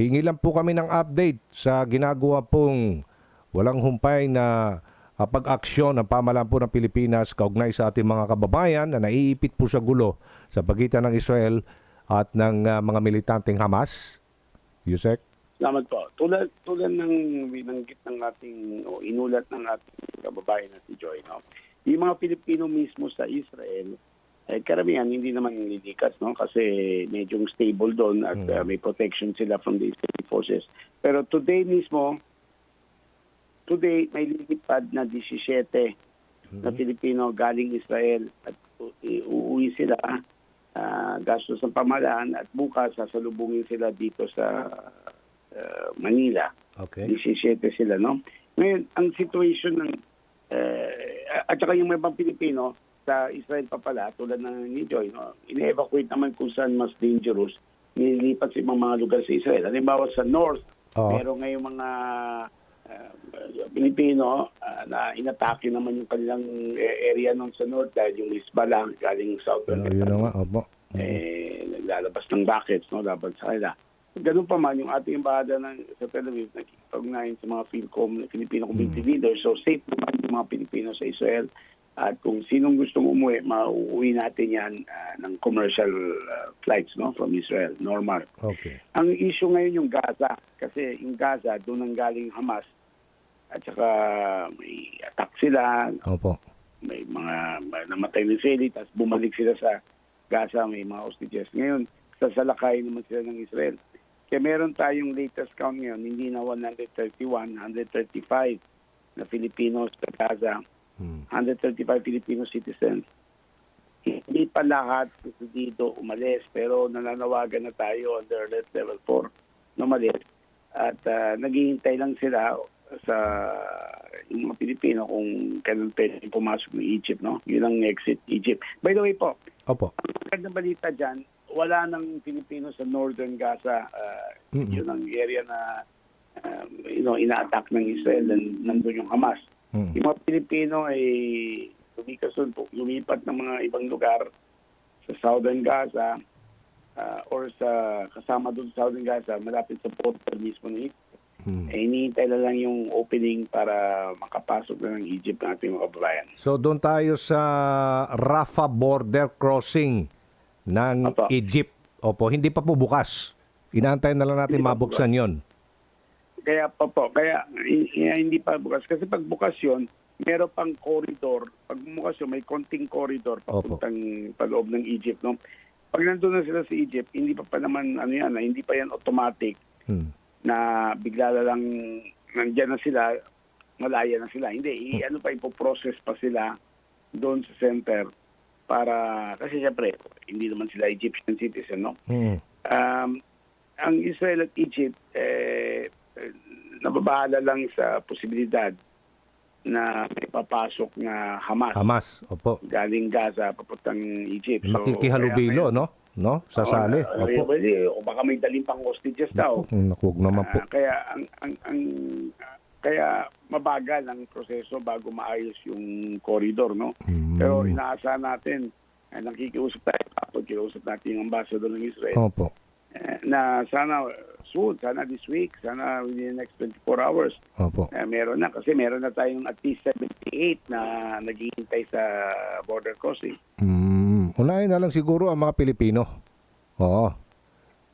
hingi lang po kami ng update sa ginagawa pong walang humpay na ah, pag-aksyon ng pamalaan po ng Pilipinas kaugnay sa ating mga kababayan na naiipit po sa gulo sa pagitan ng Israel at ng ah, mga militanteng Hamas. Yusek? Salamat po. Tulad, tulad ng binanggit ng ating, o inulat ng ating kababayan na si Joy, no? yung mga Pilipino mismo sa Israel, eh, karamihan hindi naman lilikas, no? Kasi medyo stable doon at uh, may protection sila from the Israeli forces. Pero today mismo, today may lilipad na 17 na Pilipino galing Israel at uuwi sila ah, gastos ng pamalaan at bukas sasalubungin sila dito sa ah, Manila. Okay. 17 sila, no? Ngayon, ang situation ng eh, at saka yung mga Pilipino sa Israel pa pala, tulad ng ni Joy, no? ine-evacuate naman kung saan mas dangerous, nililipat sa ibang mga lugar sa Israel. Halimbawa sa north, Oo. meron ngayong mga ah, Pilipino ah, na inatake naman yung kanilang eh, area nun sa north dahil yung Hezbollah galing southern Yun, yun na nga, opo. eh, naglalabas ng rockets no, laban sa kanila. Ganun pa man, yung ating embahada ng, sa Tel Aviv, nakikipag-ugnayan sa mga Philcom, Filipino community leaders. So, safe naman yung mga Pilipino sa Israel. At kung sinong gustong umuwi, mauuwi natin yan ah, ng commercial ah, flights no, from Israel, normal. Okay. Ang issue ngayon yung Gaza. Kasi yung Gaza, doon ang galing Hamas. At saka may attack sila, Opo. may mga may namatay na sila, tapos bumalik sila sa Gaza, may mga hostages. Ngayon, sasalakay naman sila ng Israel. Kaya meron tayong latest count ngayon, hindi na 131, 135 na Filipinos sa Gaza, Hmm. 135 Filipino citizens. Hindi pa lahat dito umalis, pero nananawagan na tayo under alert level 4 na umalis. At ah, naghihintay lang sila sa yung mga Pilipino kung kailan pwede pumasok ng Egypt, no? Yun ang exit Egypt. By the way po, Opo. ang magandang balita dyan, wala nang Pilipino sa northern Gaza. Ah, Mm-mm. Yun ang area na um, you know, ina-attack ng Israel and nandun yung Hamas. Hmm. Yung mga Pilipino ay lumikas doon po, lumipat ng mga ibang lugar sa southern Gaza ah, or sa kasama doon sa southern Gaza, malapit sa border mismo ng Egypt. Hmm. Eh, hinihintay na lang yung opening para makapasok na ng Egypt ng ating mga kababayan. So doon tayo sa Rafah border crossing ng Opo. Egypt. Opo, hindi pa po bukas. Inaantay na lang natin Hindi mabuksan yon. Kaya pa po, kaya hi- hindi pa bukas. Kasi pag bukas yun, meron pang corridor. Pag bukas yun, may konting corridor papuntang paloob ng Egypt. No? Pag nandun na sila sa Egypt, hindi pa pa naman, ano yan, ah, hindi pa yan automatic Hmm. na bigla na lang nandyan na sila, malaya na sila. Hindi, i- ano pa, ipoprocess pa sila doon sa center para, kasi siyempre, hindi naman sila Egyptian citizen, no? Hmm. Um, ang Israel at Egypt, eh, eh, nababahala lang sa posibilidad na may papasok na Hamas, Hamas. Opo. galing Gaza papuntang Egypt. So, Makikihalubilo, kaya no? No? Sasali. Oo, eh, Opo. pwede, o baka may daling pang hostages daw. Naku, huwag naman po. Ah, kaya ang, ang, ang kaya mabagal ang proseso bago maayos yung corridor, no? Hmm. Pero inaasahan natin, eh, nakikiusap tayo, kapag kiusap natin yung ambassador ng Israel, Opo. eh, na sana soon, sana this week, sana within the next 24 hours, Opo. eh, meron na. Kasi meron na tayong at least 78 na naghihintay sa border crossing. Hmm. Unahin na lang siguro ang mga Pilipino. Oo.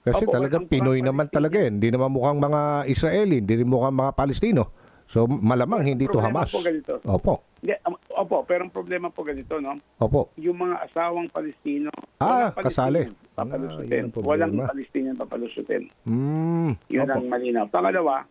Kasi Opo, talagang ang Pinoy naman Palestinian. talaga eh. Hindi naman mukhang mga Israeli, hindi rin mukhang mga Palestino. So malamang hindi to Hamas. po ganito. Opo. Hindi, um, opo, pero ang problema po ganito, no? Opo. Yung mga asawang Palestino, Ah, kasali. Papalusutin. Ah, walang Palestinian papalusutin. Hmm. Yun Opo. ang malinaw. Pangalawa,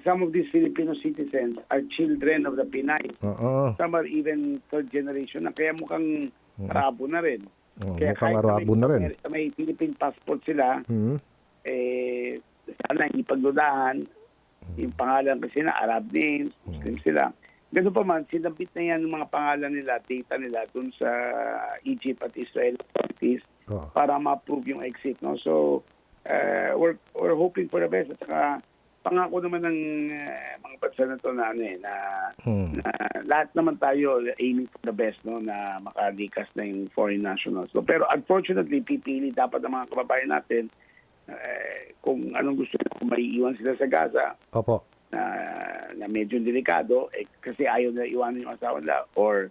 some of these Filipino citizens are children of the Pinay. Oo. Some are even third generation na kaya mukhang Arabo na rin. Oo, Kaya mukhang Arabo na rin. May, may Philippine passport sila, Hmm. eh, sana hindi pagdudahan. Yung pangalan kasi na Arab names, Muslim sila. Ganun pa man, sinabit na yan ng mga pangalan nila, data nila dun sa Egypt at Israel authorities Para ma-approve yung exit. No? So, uh, we're, we're hoping for the best. At saka, pangako naman ng uh, mga bansa na to na, ano, eh, na, Hmm. na lahat naman tayo aiming for the best no na makalikas na yung foreign nationals. So, pero unfortunately, pipili dapat ng mga kababayan natin eh, kung anong gusto nila, kung maiiwan sila sa Gaza, Opo. na, na medyo delikado, eh, kasi ayaw na iwanan yung asawa nila, or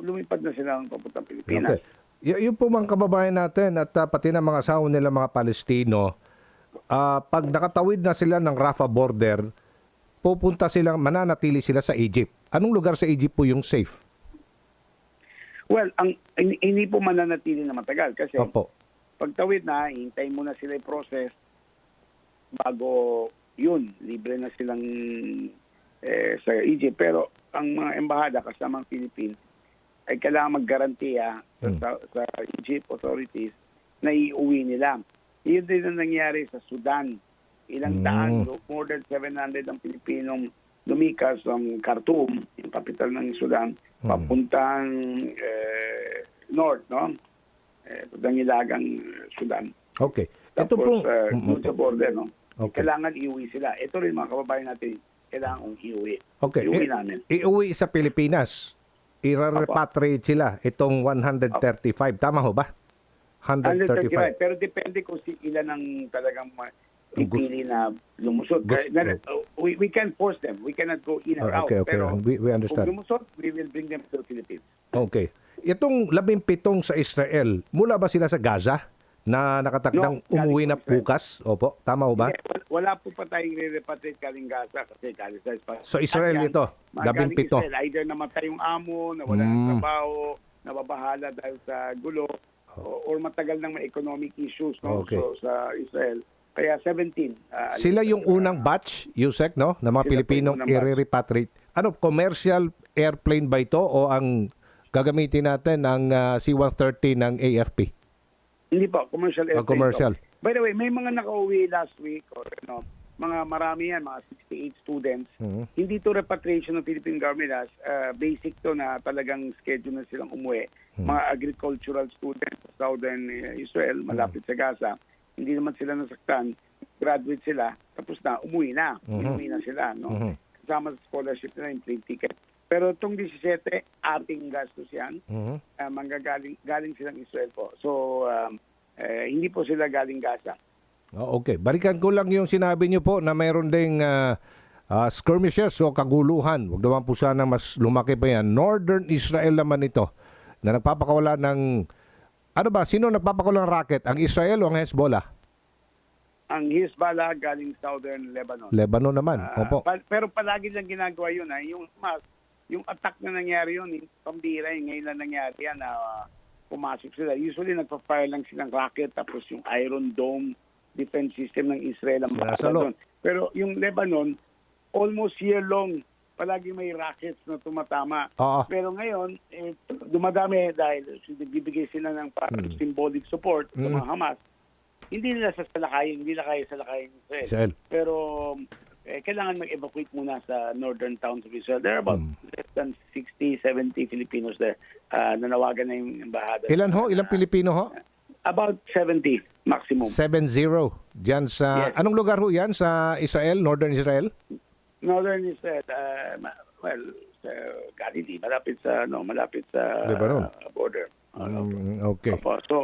lumipad na sila ng papuntang Pilipinas. Okay. Y- yung po mga kababayan natin at ah, pati na mga asawa nila mga Palestino, ah, pag nakatawid na sila ng Rafah border, pupunta silang, mananatili sila sa Egypt. Anong lugar sa Egypt po yung safe? Well, ang hindi, po mananatili na matagal kasi Opo. pagtawid na, hintayin muna sila yung process bago yun, libre na silang eh, sa Egypt. Pero ang mga embahada kasama ang Philippines ay kailangan maggarantiya sa, Hmm. sa, sa Egypt authorities na iuwi nila. Yun din ang nangyari sa Sudan. Ilang Hmm. daan, more than 700 ang Pilipinong lumikas from Khartoum, yung capital ng Sudan, Hmm. papuntang eh, north, no? Eh, papuntang Ilagang eh, Sudan. Okay. Ito Tapos, pong... uh, sa border, no? Okay. Kailangan iuwi sila. Ito rin mga kababayan natin, kailangan iuwi. Okay. Iuwi namin. iuwi sa Pilipinas. I-repatriate sila itong 135. Tama ho ba? 135. 135. Pero depende kung si ilan ang talagang pipili na lumusot. Gusto- we, we can force them. We cannot go in or Oh, okay, out. okay. Pero We- we understand. kung lumusot, we will bring them to the Philippines. Okay. Itong labing pitong sa Israel, mula ba sila sa Gaza na nakatakdang No, umuwi na Israel. bukas? Opo, tama ho ba? Hindi, wal- wala po pa tayong re-repatriate galing Gaza kasi galing sa España. So, Israel yan, ito, labing pito. Israel, either namatay yung amo, nawala ng Mm. trabaho, nababahala dahil sa gulo, o- or matagal ng may economic issues no? Okay. so, sa Israel. Kaya 17. ah, Sila yung ah, unang batch, Yusek, no? Na mga Pilipinong i-repatriate. Ano, commercial airplane ba ito o ang gagamitin natin ang ah, C-130 ng AFP? Hindi po, commercial Ah, airplane. commercial. to. By the way, may mga nakauwi last week or ano, mga marami yan, mga 68 students. Mhm. Hindi to repatriation ng Philippine government as uh, basic to na talagang schedule na silang umuwi. Mga agricultural students sa southern uh, Israel, malapit sa Gaza. Hindi naman sila nasaktan. Graduate sila, tapos na, umuwi na. Mhm. Umuwi na sila. No? Mhm. Kasama sa scholarship nila yung plane ticket. Pero itong 17, ating gastos yan Mhm. uh, manggagaling galing silang Israel po. So um, eh, hindi po sila galing Gaza. Oh, okay. Balikan ko lang yung sinabi niyo po na mayroon ding ah, ah, skirmishes o kaguluhan. Huwag naman po sana mas lumaki pa yan. Northern Israel naman ito na nagpapakawala ng... Ano ba? Sino nagpapakawala ng racket? Ang Israel o ang Hezbollah? Ang Hezbollah galing Southern Lebanon. Lebanon naman. Ah, Opo. pa- pero palagi lang ginagawa yun. Ha? Yung, mas, yung attack na nangyari yun, yung pambira, yung ngayon lang nangyari yan na ah, pumasok sila. Usually nagpa-fire lang silang rocket tapos yung Iron Dome defense system ng Israel ang loob. doon. Pero yung Lebanon, almost year long, palagi may rockets na tumatama. Oo. Pero ngayon, eh, dumadami dahil nagbibigay sila ng parang Hmm. symbolic support sa Hmm. mga Hamas. Hindi nila sasalakayin, hindi nila kaya salakayin Israel. Israel. Pero eh, kailangan mag-evacuate muna sa northern towns of Israel. There are about Hmm. less than 60, 70 Filipinos there. Ah, nanawagan na yung embahada. Ilan ho? Ilang Pilipino ho? About 70 maximum. 7-0. Diyan sa... Yes. Anong lugar ho yan? Sa Israel? Northern Israel? Northern Israel, uh, well, sa Galilee, malapit sa, no, malapit sa Lebanon. ah, border. Mm, okay. Opo. So,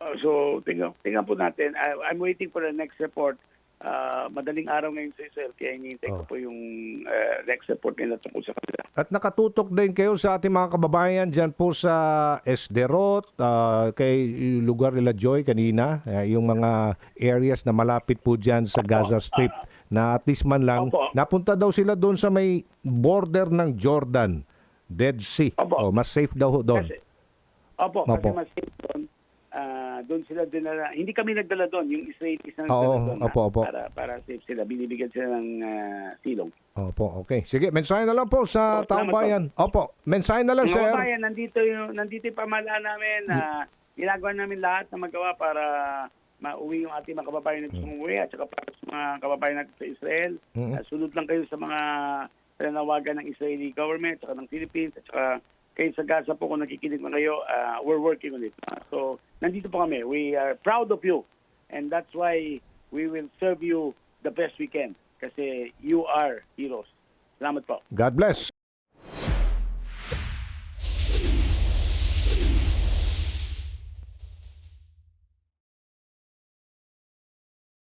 uh, so tingnan, tingnan po natin. I, I'm waiting for the next report. Uh, madaling araw ngayon sa Israel, kaya hinihintay Oh. ko po yung uh, next report nila tungkol sa kanila. At nakatutok din kayo sa ating mga kababayan dyan po sa Esderot, ah, kay lugar nila Joy kanina, ah, yung mga areas na malapit po dyan sa Gaza Strip na at least man lang, Opo. napunta daw sila doon sa may border ng Jordan, Dead Sea. Opo. Oh, mas safe daw doon. Kasi, opo, Opo. kasi mas safe doon. Ah, doon sila dinala. Hindi kami nagdala doon. Yung Israelis na Oo, nagdala doon. opo, ah, opo. Para, para safe sila. Binibigyan sila ng ah, silong. Opo, okay. Sige, mensahe na lang po sa Oh, taong salamat po. bayan. Opo, mensahe na lang, Mga sir. kababayan, nandito yung nandito yung pamahalaan namin na ginagawa namin lahat na magawa para mauwi yung ating mga kababayan na gustong umuwi at saka para sa mga kababayan natin sa Israel. Mhm. Uh, sunod lang kayo sa mga pananawagan ng Israeli government at saka ng Philippines at saka kayo sa Gaza po kung nakikinig man kayo, uh, we're working on it. Uh, so, nandito po kami. We are proud of you and that's why we will serve you the best we can kasi you are heroes. Salamat po. God bless.